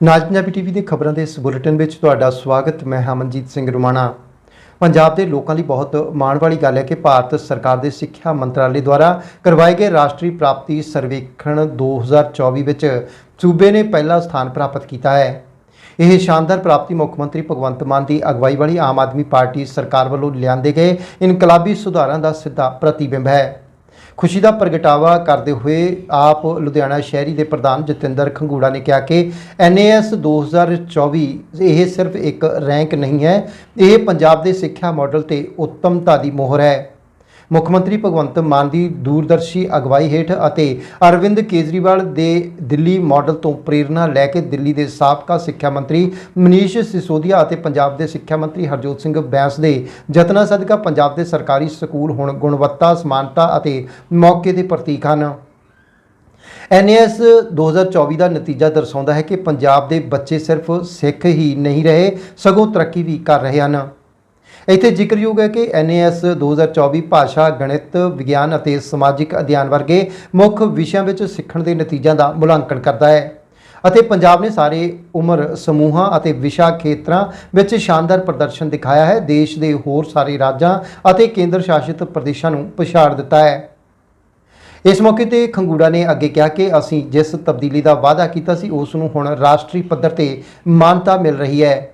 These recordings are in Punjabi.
ਨਾਜ ਪੰਜਾਬੀ ਟੀਵੀ ਦੇ ਖਬਰਾਂ ਦੇ ਇਸ ਬੁਲੇਟਿਨ ਵਿੱਚ ਤੁਹਾਡਾ ਸਵਾਗਤ, ਮੈਂ ਹਮਨਜੀਤ ਸਿੰਘ ਰੁਮਾਣਾ। ਪੰਜਾਬ ਦੇ ਲੋਕਾਂ ਲਈ ਬਹੁਤ ਮਾਣ ਵਾਲੀ ਗੱਲ ਹੈ ਕਿ ਭਾਰਤ ਸਰਕਾਰ ਦੇ ਸਿੱਖਿਆ ਮੰਤਰਾਲੇ ਦੁਆਰਾ ਕਰਵਾਏ ਗਏ ਰਾਸ਼ਟਰੀ ਪ੍ਰਾਪਤੀ ਸਰਵੇਖਣ 2024 ਵਿੱਚ ਸੂਬੇ ਨੇ ਪਹਿਲਾ ਸਥਾਨ ਪ੍ਰਾਪਤ ਕੀਤਾ ਹੈ। ਇਹ ਸ਼ਾਨਦਾਰ ਪ੍ਰਾਪਤੀ ਮੁੱਖ ਮੰਤਰੀ ਭਗਵੰਤ ਮਾਨ ਦੀ ਅਗਵਾਈ ਵਾਲੀ ਆਮ ਆਦਮੀ ਪਾਰਟੀ ਸਰਕਾਰ ਵੱਲੋਂ ਲਿਆਂਦੇ ਗਏ ਇਨਕਲਾਬੀ ਸੁਧਾਰਾਂ ਦਾ ਸਿੱਧਾ ਪ੍ਰਤੀਬਿੰਬ ਹੈ। ਖੁਸ਼ੀ ਦਾ ਪ੍ਰਗਟਾਵਾ ਕਰਦੇ ਹੋਏ ਆਪ ਲੁਧਿਆਣਾ ਸ਼ਹਿਰੀ ਦੇ ਪ੍ਰਧਾਨ ਜਤਿੰਦਰ ਖੰਗੂੜਾ ਨੇ ਕਿਹਾ ਕਿ NAS 2024 ਇਹ ਸਿਰਫ ਇੱਕ ਰੈਂਕ ਨਹੀਂ ਹੈ, ਇਹ ਪੰਜਾਬ ਦੇ ਸਿੱਖਿਆ ਮਾਡਲ ਤੇ ਉੱਤਮਤਾ ਦੀ ਮੋਹਰ ਹੈ। ਮੁੱਖ ਮੰਤਰੀ ਭਗਵੰਤ ਮਾਨ ਦੀ ਦੂਰਦਰਸ਼ੀ ਅਗਵਾਈ ਹੇਠ ਅਤੇ ਅਰਵਿੰਦ ਕੇਜਰੀਵਾਲ ਦੇ ਦਿੱਲੀ ਮਾਡਲ ਤੋਂ ਪ੍ਰੇਰਣਾ ਲੈ ਕੇ ਦਿੱਲੀ ਦੇ ਸਾਬਕਾ ਸਿੱਖਿਆ ਮੰਤਰੀ ਮਨੀਸ਼ ਸਿਸੋਦੀਆ ਅਤੇ ਪੰਜਾਬ ਦੇ ਸਿੱਖਿਆ ਮੰਤਰੀ ਹਰਜੋਤ ਸਿੰਘ ਬੈਂਸ ਦੇ ਯਤਨਾਂ ਸਦਕਾ ਪੰਜਾਬ ਦੇ ਸਰਕਾਰੀ ਸਕੂਲ ਹੁਣ ਗੁਣਵੱਤਾ, ਸਮਾਨਤਾ ਅਤੇ ਮੌਕੇ ਦੇ ਪ੍ਰਤੀਕ ਹਨ। NAS 2024 ਦਾ ਨਤੀਜਾ ਦਰਸਾਉਂਦਾ ਹੈ ਕਿ ਪੰਜਾਬ ਦੇ ਬੱਚੇ ਸਿਰਫ ਸਿੱਖ ਹੀ ਨਹੀਂ ਰਹੇ, ਸਗੋਂ ਤਰੱਕੀ ਵੀ ਕਰ ਰਹੇ ਹਨ। ਇੱਥੇ ਜ਼ਿਕਰਯੋਗ ਹੈ ਕਿ NAS 2024 ਭਾਸ਼ਾ, ਗਣਿਤ, ਵਿਗਿਆਨ ਅਤੇ ਸਮਾਜਿਕ ਅਧਿਐਨ ਵਰਗੇ ਮੁੱਖ ਵਿਸ਼ਿਆਂ ਵਿੱਚ ਸਿੱਖਣ ਦੇ ਨਤੀਜਿਆਂ ਦਾ ਮੁਲਾਂਕਣ ਕਰਦਾ ਹੈ। ਅਤੇ ਪੰਜਾਬ ਨੇ ਸਾਰੇ ਉਮਰ ਸਮੂਹਾਂ ਅਤੇ ਵਿਸ਼ਾ ਖੇਤਰਾਂ ਵਿੱਚ ਸ਼ਾਨਦਾਰ ਪ੍ਰਦਰਸ਼ਨ ਦਿਖਾਇਆ ਹੈ। ਦੇਸ਼ ਦੇ ਹੋਰ ਸਾਰੇ ਰਾਜਾਂ ਅਤੇ ਕੇਂਦਰ ਸ਼ਾਸਿਤ ਪ੍ਰਦੇਸ਼ਾਂ ਨੂੰ ਪਛਾੜ ਦਿੱਤਾ ਹੈ। ਇਸ ਮੌਕੇ ਤੇ ਖੰਗੂੜਾ ਨੇ ਅੱਗੇ ਕਿਹਾ ਕਿ ਅਸੀਂ ਜਿਸ ਤਬਦੀਲੀ ਦਾ ਵਾਅਦਾ ਕੀਤਾ ਸੀ, ਉਸ ਨੂੰ ਹੁਣ ਰਾਸ਼ਟਰੀ ਪੱਧਰ ਤੇ ਮਾਨਤਾ ਮਿਲ ਰਹੀ ਹੈ।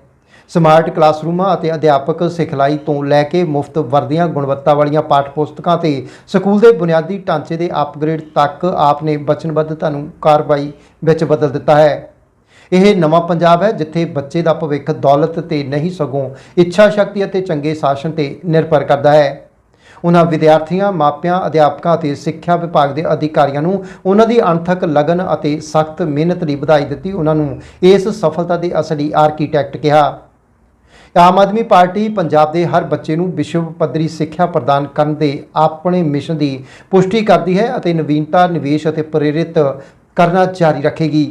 ਸਮਾਰਟ ਕਲਾਸਰੂਮਾਂ ਅਤੇ ਅਧਿਆਪਕ ਸਿਖਲਾਈ ਤੋਂ ਲੈ ਕੇ ਮੁਫਤ ਵਰਦੀਆਂ, ਗੁਣਵੱਤਾ ਵਾਲੀਆਂ ਪਾਠ ਪੁਸਤਕਾਂ ਤੇ ਸਕੂਲ ਦੇ ਬੁਨਿਆਦੀ ਢਾਂਚੇ ਦੇ ਅਪਗ੍ਰੇਡ ਤੱਕ ਆਪ ਨੇ ਵਚਨਬੱਧਤਾ ਨੂੰ ਕਾਰਵਾਈ ਵਿੱਚ ਬਦਲ ਦਿੱਤਾ ਹੈ। ਇਹ ਨਵਾਂ ਪੰਜਾਬ ਹੈ ਜਿੱਥੇ ਬੱਚੇ ਦਾ ਭਵਿੱਖ ਦੌਲਤ ਤੇ ਨਹੀਂ ਸਗੋਂ ਇੱਛਾ ਸ਼ਕਤੀ ਅਤੇ ਚੰਗੇ ਸ਼ਾਸਨ ਤੇ ਨਿਰਭਰ ਕਰਦਾ ਹੈ। ਉਹਨਾਂ ਵਿਦਿਆਰਥੀਆਂ, ਮਾਪਿਆਂ, ਅਧਿਆਪਕਾਂ ਅਤੇ ਸਿੱਖਿਆ ਵਿਭਾਗ ਦੇ ਅਧਿਕਾਰੀਆਂ ਨੂੰ ਉਹਨਾਂ ਦੀ ਅਣਥਕ ਲਗਨ ਅਤੇ ਸਖਤ ਮਿਹਨਤ ਲਈ ਵਧਾਈ ਦਿੱਤੀ ਉਹਨਾਂ ਨੂੰ ਇਸ ਸਫਲਤਾ ਦੇ ਅਸਲੀ ਆਰਕੀਟੈਕਟ ਕਿਹਾ। ਆਮ ਆਦਮੀ ਪਾਰਟੀ ਪੰਜਾਬ ਦੇ ਹਰ ਬੱਚੇ ਨੂੰ ਵਿਸ਼ਵ ਪੱਧਰੀ ਸਿੱਖਿਆ ਪ੍ਰਦਾਨ ਕਰਨ ਦੇ ਆਪਣੇ ਮਿਸ਼ਨ ਦੀ ਪੁਸ਼ਟੀ ਕਰਦੀ ਹੈ ਅਤੇ ਨਵੀਨਤਾ, ਨਿਵੇਸ਼ ਅਤੇ ਪ੍ਰੇਰਿਤ ਕਰਨਾ ਜਾਰੀ ਰੱਖੇਗੀ।